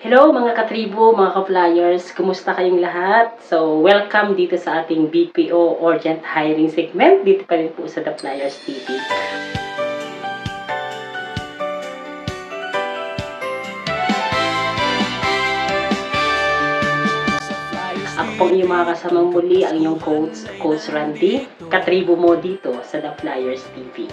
Hello mga katribo, mga ka-flyers, kumusta kayong lahat? So, welcome dito sa ating BPO Urgent Hiring segment, dito pa rin po sa The Flyers TV. Ako pong iyong mga kasamang muli, ang iyong coach, Coach Randy, katribo mo dito sa The Flyers TV.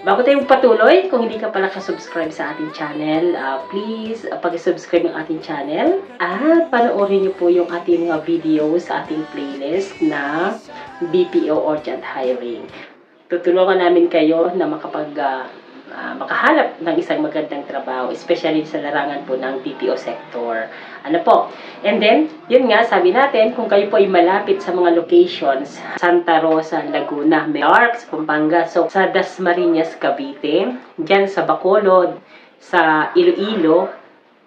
Bago tayo patuloy, kung hindi ka pala ka-subscribe sa ating channel, ah, please uh, pag-subscribe ng ating channel at panoorin niyo po yung ating mga video sa ating playlist na BPO Urgent Hiring. Tutulungan namin kayo na makapag ah, ah, makahanap ng isang magandang trabaho, especially sa larangan po ng BPO sector. Ano po? And then, yun nga, sabi natin, kung kayo po ay malapit sa mga locations, Santa Rosa, Laguna, Mearks, Pampanga, so sa Dasmariñas, Cavite, dyan sa Bacolod, sa Iloilo,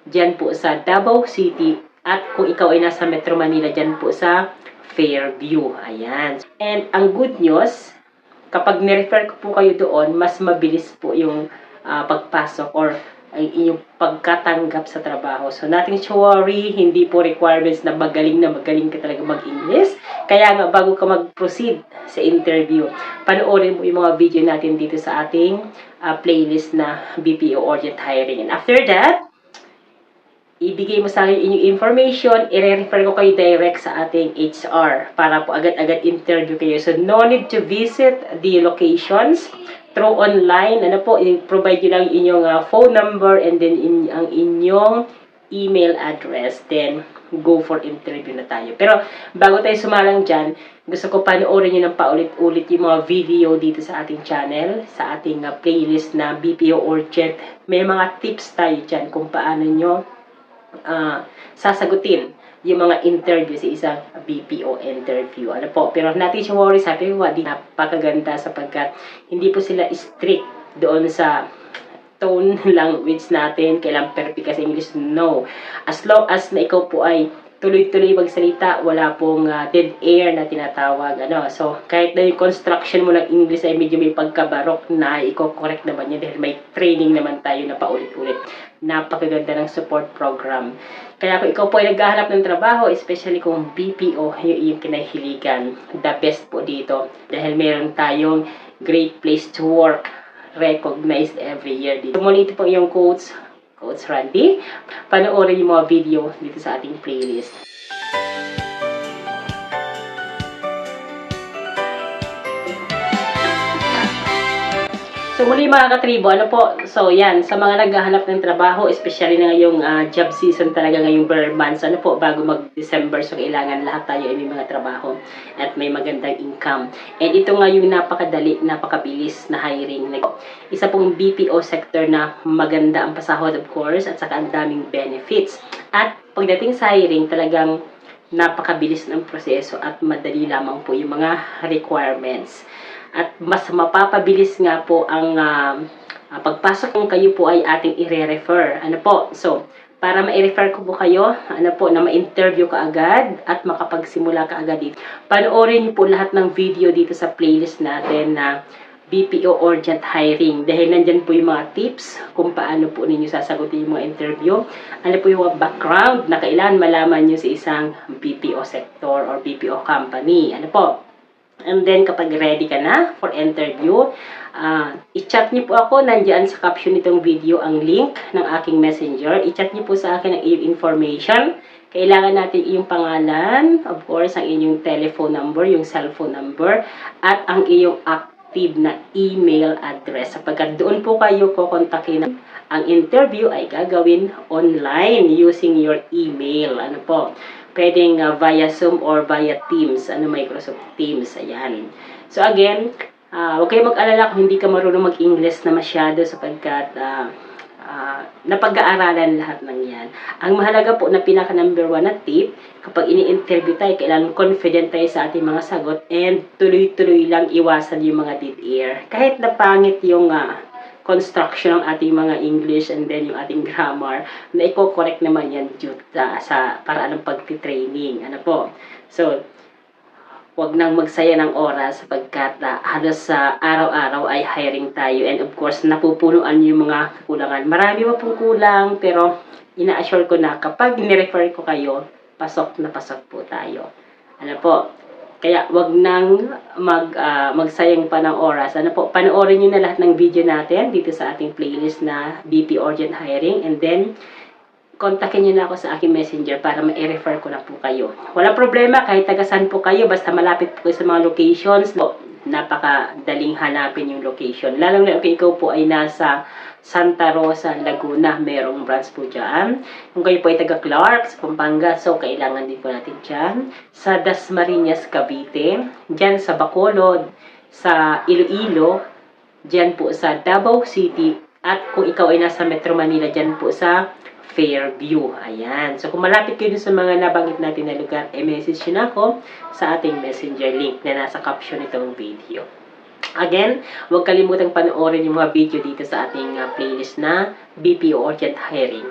dyan po sa Davao City, at kung ikaw ay nasa Metro Manila, dyan po sa Fairview. Ayan. And ang good news, kapag nirefer ko po kayo doon, mas mabilis po yung ah, pagpasok or ay iyong pagkatanggap sa trabaho. So, nothing to worry, hindi po requirements na magaling na magaling ka talaga mag-English. Kaya nga, bago ka mag-proceed sa interview, panoorin mo yung mga video natin dito sa ating ah, playlist na BPO Urgent Hiring. And after that, ibigay mo sa akin inyong information, i-refer ko kayo direct sa ating HR para po agad-agad interview kayo. So, no need to visit the locations through online. Ano po, i-provide nyo lang inyong ah, phone number and then in, ang inyong email address. Then, go for interview na tayo. Pero, bago tayo sumalang dyan, gusto ko panoorin nyo ng paulit-ulit yung mga video dito sa ating channel, sa ating ah, playlist na BPO Urgent. May mga tips tayo dyan kung paano nyo ah, sasagutin yung mga interview sa isang BPO interview. Ano po? Pero natin siya worry, sabi ko, di napakaganda sapagkat hindi po sila strict doon sa tone language natin, kailang perfect kasi English, no. As long as na ikaw po ay tuloy-tuloy magsalita, wala pong ah, dead air na tinatawag. Ano? So, kahit na yung construction mo ng English ay medyo may pagkabarok na, i-correct naman yun dahil may training naman tayo na paulit-ulit. Napakaganda ng support program. Kaya kung ikaw po ay naghahanap ng trabaho, especially kung BPO yung iyong kinahiligan, the best po dito. Dahil meron tayong great place to work recognized every year dito. Muli ito po yung coach, Coach Randy. Panoorin yung mga video dito sa ating playlist. So muli mga katribo, ano po, so yan, sa mga naghahanap ng trabaho, especially na ngayong ah, job season talaga ngayong bare months, ano po, bago mag-December, so kailangan lahat tayo ay may mga trabaho at may magandang income. And ito nga napakadali, napakabilis na hiring. Like, isa pong BPO sector na maganda ang pasahod of course, at saka ang daming benefits. At pagdating sa hiring, talagang napakabilis ng proseso at madali lamang po yung mga requirements at mas mapapabilis nga po ang ah, pagpasok kung kayo po ay ating i-refer. Ano po? So, para ma-refer ko po kayo, ano po, na ma-interview ka agad at makapagsimula ka agad dito. Panoorin niyo po lahat ng video dito sa playlist natin na BPO Urgent Hiring. Dahil nandyan po yung mga tips kung paano po ninyo sasagutin yung mga interview. Ano po yung background na kailangan malaman nyo sa isang BPO sector or BPO company. Ano po? And then, kapag ready ka na for interview, ah, i-chat niyo po ako, nandiyan sa caption nitong video ang link ng aking messenger. I-chat niyo po sa akin ang iyong information. Kailangan natin iyong pangalan, of course, ang inyong telephone number, yung cellphone number, at ang iyong active na email address. Sapagkat doon po kayo kukontakin. Ang interview ay gagawin online using your email. Ano po? Pwedeng uh, via Zoom or via Teams, ano Microsoft Teams, ayan. So again, uh, huwag kayong mag-alala kung hindi ka marunong mag-English na masyado sapagkat uh, uh, napag-aaralan lahat ng yan. Ang mahalaga po na pinaka number one na tip, kapag ini-interview tayo, kailangan confident tayo sa ating mga sagot and tuloy-tuloy lang iwasan yung mga dead air. Kahit na pangit yung uh, construction ng ating mga English and then yung ating grammar na i-correct naman yan due sa, sa paraan ng pagtitraining. Ano po? So, wag nang magsaya ng oras sapagkat ah, halos sa araw-araw ay hiring tayo and of course napupunuan yung mga kakulangan. Marami pa pong kulang pero ina-assure ko na kapag nirefer ko kayo, pasok na pasok po tayo. Ano po, kaya wag nang mag, ah, magsayang pa ng oras. Ano po, panoorin nyo na lahat ng video natin dito sa ating playlist na BP Urgent Hiring and then kontakin nyo na ako sa aking messenger para ma-refer ko na po kayo. Walang problema kahit tagasan po kayo, basta malapit po kayo sa mga locations. No, napakadaling hanapin yung location. Lalong na kung ikaw po ay nasa Santa Rosa, Laguna, merong branch po dyan. Kung kayo po ay taga Clark, sa Pampanga, so kailangan din po natin dyan. Sa Dasmariñas, Cavite, dyan sa Bacolod, sa Iloilo, dyan po sa Davao City, at kung ikaw ay nasa Metro Manila, dyan po sa Fairview. Ayan. So, kung malapit kayo sa mga nabanggit natin na lugar, e-message nyo na ako sa ating messenger link na nasa caption nitong video. Again, huwag kalimutang panoorin yung mga video dito sa ating uh, playlist na BPO Urgent Hiring.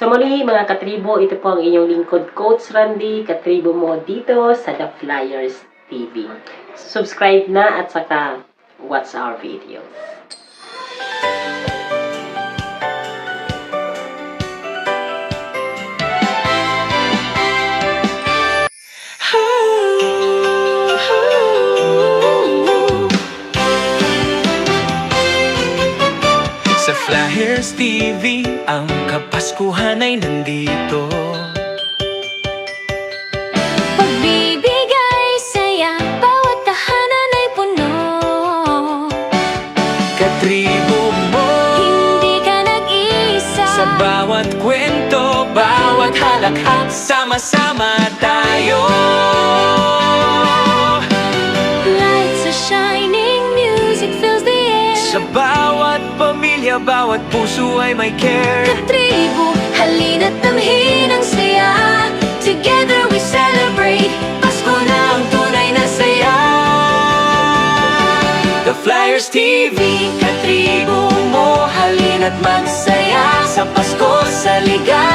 So muli mga katribo, ito po ang inyong lingkod Coach Randy, katribo mo dito sa The Flyers TV. Subscribe na at saka watch our videos. Flyers TV, ang Kapaskuhan ay nandito. Pagbibigay saya, bawat tahanan ay puno. Katribo mo. Hindi ka nag-isa Sa bawat kwento, bawat halakhak Sama-sama tayo. Lights are shining, music fills the air. Sa bawat pamilya, bawat puso ay may care. Katribo, halina't damhin ang saya. Together we celebrate. Pasko na ang tunay na saya. The Flyers TV, katribo mo Halina't magsaya. Sa Pasko, sa ligaya